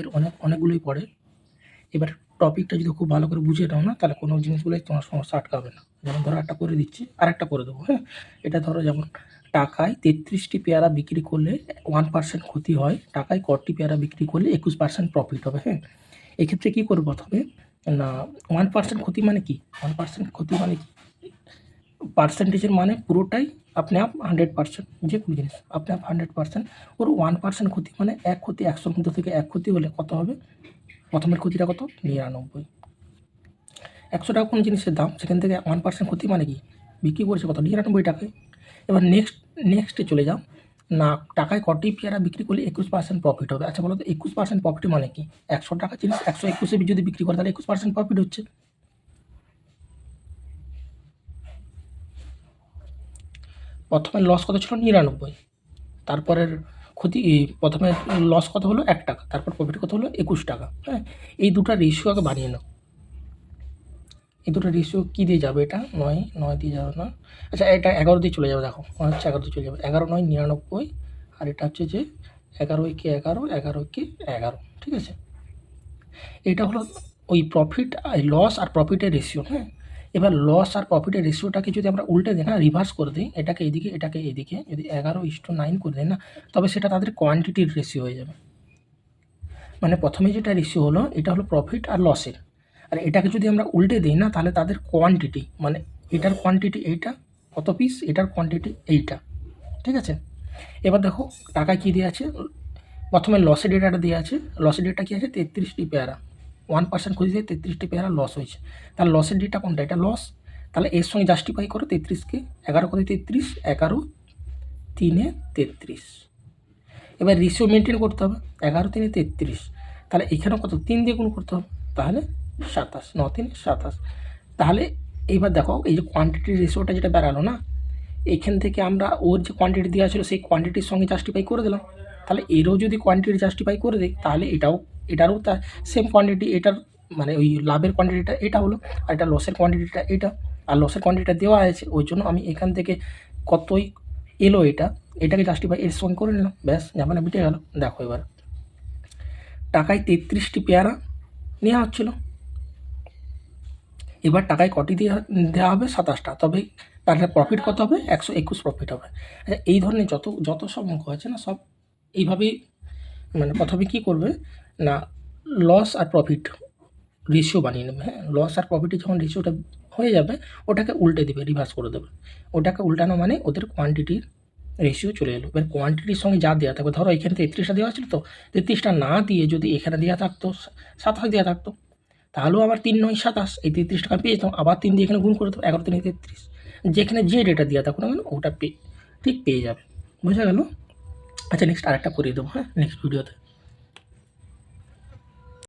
এর অনেক, অনেকগুলোই পড়ে। এবার টপিকটা যদি খুব ভালো করে বুঝে নাও না, তাহলে কোনো জিনিসগুলোই তোমার সমস্যা আটকাবে না। যেমন ধরো একটা করে দিচ্ছি আর একটা করে দেবো হ্যাঁ? এটা ধরো যেমন টাকায় তেত্রিশটি পেয়ারা বিক্রি করলে ওয়ান পার্সেন্ট ক্ষতি হয়, টাকায় কটি পেয়ারা বিক্রি করলে একুশ পার্সেন্ট প্রফিট হবে হ্যাঁ? এক্ষেত্রে কী করব প্রথমে? না ওয়ান পার্সেন্ট ক্ষতি মানে কি? ওয়ান পার্সেন্ট ক্ষতি মানে কি? পার্সেন্টেজের মানে পুরোটাই আপনি আপ হান্ড্রেড পার্সেন্ট যে কোনো জিনিস, আপনি up hundred percent or one percent ক্ষতি মানে এক ক্ষতি একশোর মধ্যে থেকে এক ক্ষতি হলে কত হবে? প্রথমের ক্ষতিটা কত? নিরানব্বই। একশো টাকা কোনো জিনিসের দাম, সেখান থেকে ওয়ান পার্সেন্ট ক্ষতি মানে কি? বিক্রি করেছে কত? নিরানব্বই টাকায়। এবার নেক্সট নেক্সটে চলে যাও। না, টাকায় কটি পেয়ারা বিক্রি করলে একুশ পার্সেন্ট প্রফিট হবে? আচ্ছা বলো তো, একুশ পার্সেন্ট প্রফিট মানে কি? একশো টাকা জিনিস একশো একুশে যদি বিক্রি করে, তাহলে একুশ পার্সেন্ট প্রফিট হচ্ছে। প্রথমে লস কত ছিল? নিরানব্বই। তারপরের ক্ষতি প্রথমে লস কত হলো? এক টাকা। তারপর প্রফিট কত হলো? একুশ টাকা। হ্যাঁ? এই দুটো রেশিও আগে বানিয়ে নাও। এই দুটো রেশিও কী দিয়ে যাবে এটা? নয় নয় দিয়ে যাবে না। আচ্ছা এটা এগারো দিয়ে চলে যাবে। দেখো, মনে হচ্ছে এগারো দিয়ে চলে যাবে। এগারো, নয়, নিরানব্বই। আর এটা হচ্ছে যে এগারো একে এগারো এগারো একে এগারো। ঠিক আছে? এটা হলো ওই প্রফিট লস আর প্রফিটের রেশিও হ্যাঁ? এবার লস আর প্রফিটের রেশিওটাকে যদি আমরা উল্টে দিই না রিভার্স করে দিই, এটাকে এইদিকে এটাকে এইদিকে যদি এগারো ইস্টু নাইন করে দিই না, তবে সেটা তাদের কোয়ান্টিটির রেশিও হয়ে যাবে। মানে প্রথমে যেটা রেশিও হলো, এটা হলো প্রফিট আর লসের আর এটাকে যদি আমরা উল্টে দিই না, তাহলে তাদের কোয়ান্টিটি মানে এটার কোয়ান্টিটি এইটা, কত পিস এটার কোয়ান্টিটি এইটা। ঠিক আছে? এবার দেখো টাকা কী দেওয়া আছে? প্রথমে লসের ডেটাটা দেওয়া আছে। লসের ডেটা কী আছে? তেত্রিশটি পেয়ারা। ওয়ান পার্সেন্ট খুঁজে দিয়ে তেত্রিশটি পেয়ারা লস হয়েছে। তাহলে লসের ডেটা কোনটা? এটা লস তাহলে এর সঙ্গে জাস্টিফাই করো তেত্রিশকে। এগারো করে তেত্রিশ? এগারো তিনে তেত্রিশ। এবার রেশিও মেনটেন করতে হবে। এগারো তিনে তেত্রিশ। তাহলে এখানেও কত? তিন দিয়ে গুণ করতে হবে। তাহলে সাতাশ। ন তিন সাতাশ। তাহলে এইবার দেখো, এই যে কোয়ান্টিটির রেশিওটা যেটা বেরালো না, এখান থেকে আমরা ওর যে কোয়ান্টিটি দেওয়া ছিল, সেই কোয়ান্টিটির সঙ্গে জাস্টিফাই করে দিলাম। তাহলে এরও যদি কোয়ান্টিটি জাস্টিফাই করে দিই, তাহলে এটাও এটারও তা সেম কোয়ান্টিটি এটার মানে ওই লাভের কোয়ান্টিটিটা এটা হলো আর এটা লসের কোয়ান্টিটিটা এটা। আর লসের কোয়ান্টিটিটা দেওয়া আছে, ওই জন্য আমি এখান থেকে কতই এলো এটা, এটাকে জাস্টিফাই এর সঙ্গে করে নিলাম। ব্যাস ঝামেলা মিটে গেল। দেখো এবার। টাকায় তেত্রিশটি পেয়ারা নেওয়া হচ্ছিল। এবার টাকায় কটি দেওয়া দেওয়া হবে? সাতাশটা। তবে তাহলে প্রফিট কত হবে? একশো একুশ প্রফিট হবে। আচ্ছা এই ধরনের যত যত সব অঙ্ক আছে না, সব এইভাবেই মানে প্রথমে কী করবে? না লস আর প্রফিট রেশিও বানিয়ে নেবে। হ্যাঁ লস আর প্রফিটের যখন রেশিওটা হয়ে যাবে, ওটাকে উল্টে দেবে রিভার্স করে দেবে। ওটাকে উল্টানো মানে ওদের কোয়ান্টিটির রেশিও চলে এলো। এবার কোয়ান্টিটির সঙ্গে যা দেওয়া থাকবে, ধরো এখানে তেত্রিশটা দেওয়া ছিল তো তেত্রিশটা না দিয়ে যদি এখানে দেওয়া থাকতো, সাতাশ দেওয়া থাকতো, তাহলেও আবার তিন, নয়, সাতাশ, এই তেত্রিশ টাকা পেয়ে যেতাম, আবার তিন দিয়ে এখানে গুণ করে দেবো, এগারো, তিন তেত্রিশ। যেখানে যে ডেটা দেওয়া থাকুক না কেন, ওটা পেয়ে ঠিক পেয়ে যাবে। বুঝা গেল? আচ্ছা নেক্সট আরেকটা করিয়ে দেবো হ্যাঁ নেক্সট ভিডিওতে